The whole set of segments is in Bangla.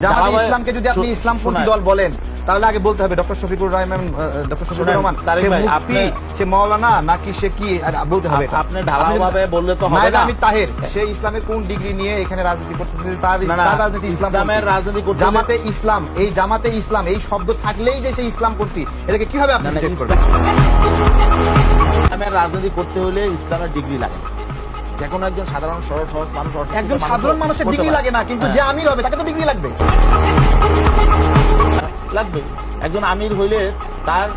জামাতে ইসলামকে যদি আপনি ইসলামপন্থী দল বলেন তাহলে আগে বলতে হবে ডক্টর শফিকুর রহমান ডক্টর শফিকুর রহমান সে মুফতি সে মাওলানা নাকি সে কি বলতে হবে আপনি ঢালাওভাবে বললে তো হবে না। আমি তাহের সে ইসলামের কোন ডিগ্রি নিয়ে এখানে রাজনীতি করতেছে তার রাজনীতি ইসলাম ইসলামের রাজনীতি করতে জামাতে ইসলাম এই জামাতে ইসলাম এই শব্দ থাকলেই যে সে ইসলাম করতি এটাকে কীভাবে আপনি না, না, reject ইসলাম- করবেন? ইসলামের রাজনীতি করতে হলে ইসলামের ডিগ্রি লাগে। যে কোনো একজন সাধারণ সরল সহজ মানুষ একজন সাধারণ মানুষের ডিগ্রি লাগে না কিন্তু হ্যাঁ, যে আমির হবে তাকে তো ডিগ্রি লাগবে। লাগবে। একজন আমির হইলে তার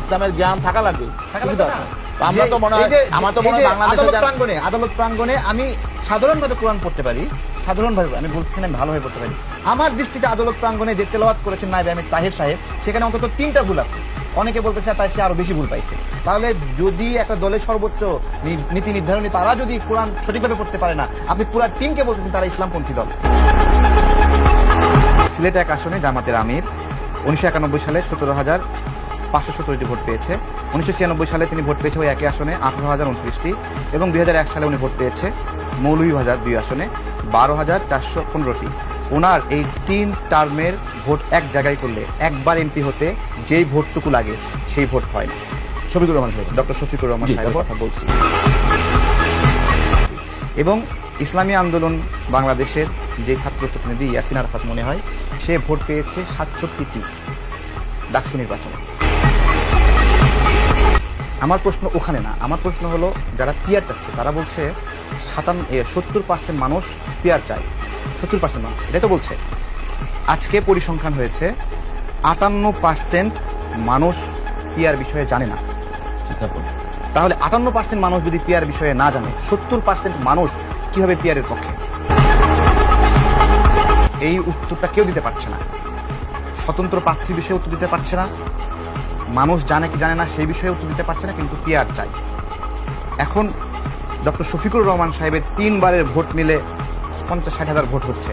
ইসলামের জ্ঞান থাকা লাগবে। সুবিধা আছে। আমরা তো মনে হয় আমার তো মনে হয় বাংলাদেশের আদালত প্রাঙ্গনে প্রাঙ্গণে আদালত প্রাঙ্গণে আমি সাধারণভাবে কোরআন পড়তে পারি। সাধারণভাবে আমি বলতেছি না আমি ভালোভাবে পড়তে পারি। আমার দৃষ্টিতে আদালত প্রাঙ্গণে যে তেলাওয়াত করেছেন নাইবে আমি তাহের সাহেব, সেখানে অন্তত তিনটা ভুল আছে। অনেকে বলতেছে, তাই সে আরও বেশি ভুল পাইছে। তাহলে যদি একটা দলের সর্বোচ্চ নীতি নির্ধারণী, তারা যদি কোরআন সঠিকভাবে পড়তে পারে না, আপনি পুরো টিমকে বলতেছেন তারা ইসলামপন্থী দল। সিলেট এক আসনে জামাতের আমির, উনিশশো একানব্বই সালে সতেরো হাজার পাঁচশো সতেরোটি ভোট পেয়েছে। উনিশশো ছিয়ানব্বই সালে তিনি ভোট পেয়েছে ওই একই আসনে, আঠারো হাজার উনত্রিশটি। এবং দুই হাজার এক সালে উনি ভোট পেয়েছে মৌলভীবাজার দুই আসনে। বারো হাজার চারশো পনেরোটি। ওনার এই তিন টার্মের ভোট এক জায়গায় করলে একবার এমপি হতে যেই ভোটটুকু লাগে সেই ভোট হয় না। শফিকুর রহমান সাহেব। ডক্টর শফিকুর রহমান জি, সাহেবের কথা বলছি। এবং ইসলামী আন্দোলন বাংলাদেশের যে ছাত্র প্রতিনিধি ইয়াসিন আরাফাত মনে হয় সে ভোট পেয়েছে সাতষট্টিটি ডাকসু নির্বাচনে। আমার প্রশ্ন ওখানে না আমার প্রশ্ন হলো যারা পিয়ার চাচ্ছে তারা বলছে সাতান্ন সত্তর পার্সেন্ট মানুষ পিয়ার চায়। সত্তর পার্সেন্ট মানুষ এটাই তো বলছে। আজকে পরিসংখ্যান হয়েছে আটান্ন পার্সেন্ট মানুষ পিয়ার বিষয়ে জানে না। তাহলে আটান্ন পার্সেন্ট মানুষ যদি পিয়ার বিষয়ে না জানে সত্তর পার্সেন্ট মানুষ কীভাবে পিয়ারের পক্ষে? এই উত্তরটা কেউ দিতে পারছে না। স্বতন্ত্র প্রার্থী বিষয়ে উত্তর দিতে পারছে না। মানুষ জানে কি জানে না, সেই বিষয়ে উত্তর দিতে পারছে না, কিন্তু পিয়ার চাই। এখন ডক্টর শফিকুর রহমান সাহেবের তিনবারের ভোট মিলে পঞ্চাশ ষাট হাজার ভোট হচ্ছে।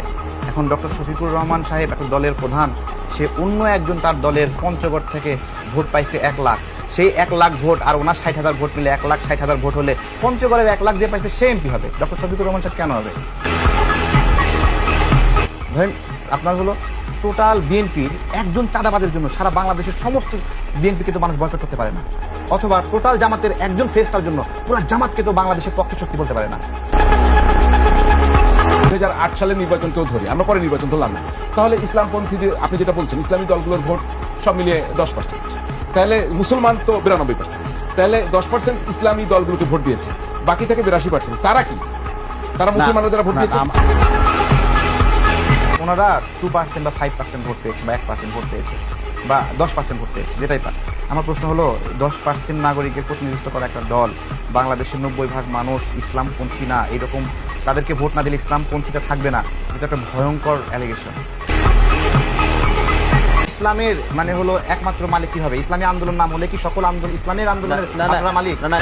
এখন ডক্টর শফিকুর রহমান সাহেব একটা দলের প্রধান, সে অন্য একজন তার দলের পঞ্চগড় থেকে ভোট পাইছে এক লাখ। সেই এক লাখ ভোট আর ওনার ষাট হাজার ভোট মিলে এক লাখ ষাট হাজার ভোট হলে পঞ্চগড়ের এক লাখ যে পাইছে সে এমপি হবে? ডক্টর শফিকুর রহমান সাহেব কেন হবে? ধরেন আপনার হলো টোটাল বিএনপির একজন চাঁদাবাদের জন্য সারা বাংলাদেশের সমস্ত বিএনপিকে তো মানুষ বয়কট করতে পারে না। অথবা টোটাল জামাতের একজন ফেস্টার জন্য পুরো জামাতকে তো বাংলাদেশের পক্ষে শক্তি বলতে পারে না। দুই হাজার সালের নির্বাচনকেও ধরি আমরা পরে নির্বাচন ধরলাম না। তাহলে ইসলামপন্থী যে আপনি যেটা বলছেন ইসলামী দলগুলোর ভোট সব মিলিয়ে দশ পার্সেন্ট তাহলে মুসলমান তো বিরানব্বই পার্সেন্ট তাহলে দশ পার্সেন্ট ইসলামী দলগুলোকে ভোট দিয়েছে বাকি থেকে বিরাশি পার্সেন্ট তারা কি? তারা মুসলমানরা যারা ভোট দিয়েছে? ওনারা টু পার্সেন্ট বা ফাইভ পার্সেন্ট ভোট পেয়েছে বা এক পার্সেন্ট ভোট পেয়েছে বা দশ পার্সেন্ট ভোট পেয়েছে যেটাই পাক। আমার প্রশ্ন হলো দশ পার্সেন্ট নাগরিকের প্রতিনিধিত্ব করা একটা দল বাংলাদেশের নব্বই ভাগ মানুষ ইসলামপন্থী না এরকম তাদেরকে ভোট না দিলে ইসলামপন্থীটা থাকবে না এটা একটা ভয়ঙ্কর অ্যালিগেশন ইসলামের মানে হলো একমাত্র মালিক কি হবে ইসলামী আন্দোলন নাম হলে কি সকল আন্দোলন ইসলামের আন্দোলনের মালিক? না না।